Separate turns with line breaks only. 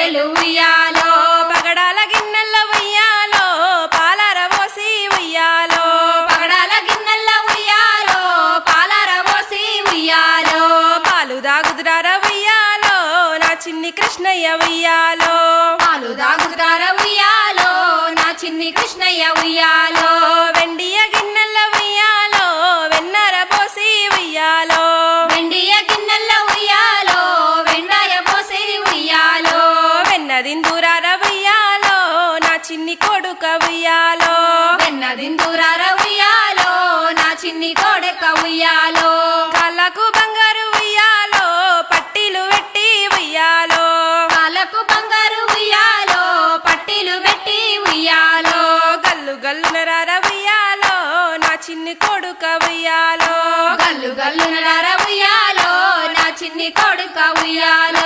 నూరెలు ఉయ్యాలో
పగడాల గిన్నెల ఉయ్యాలో పాలర పోసి ఉయ్యాలో.
పగడాల గిన్నెల ఉయ్యాలో పాలర పోసి ఉయ్యాలో.
పాలు దాగుదురార ఉయ్యాలో నా చిన్ని కృష్ణయ్య ఉయ్యాలో.
పాలు దాగుతార ఉయ్యాలో నా చిన్ని కృష్ణయ్య ఉయ్యాలో.
దిందురార నా చిన్ని కొడుక ఉయ్యాలో
వెన్న దిందురార నా చిన్ని కొడుక ఉయ్యాలో
కళ్ళకు బంగారు ఉయ్యాలో పట్టీలు పెట్టి ఉయ్యాలో.
కళ్ళకు బంగారు ఉయ్యాలో పట్టీలు పెట్టి ఉయ్యాలో.
గల్లు గల్లు నరార నా చిన్ని కొడుక ఉయ్యాలో
గల్లు గల్లు నరార నా చిన్ని కొడుక ఉయ్యాలో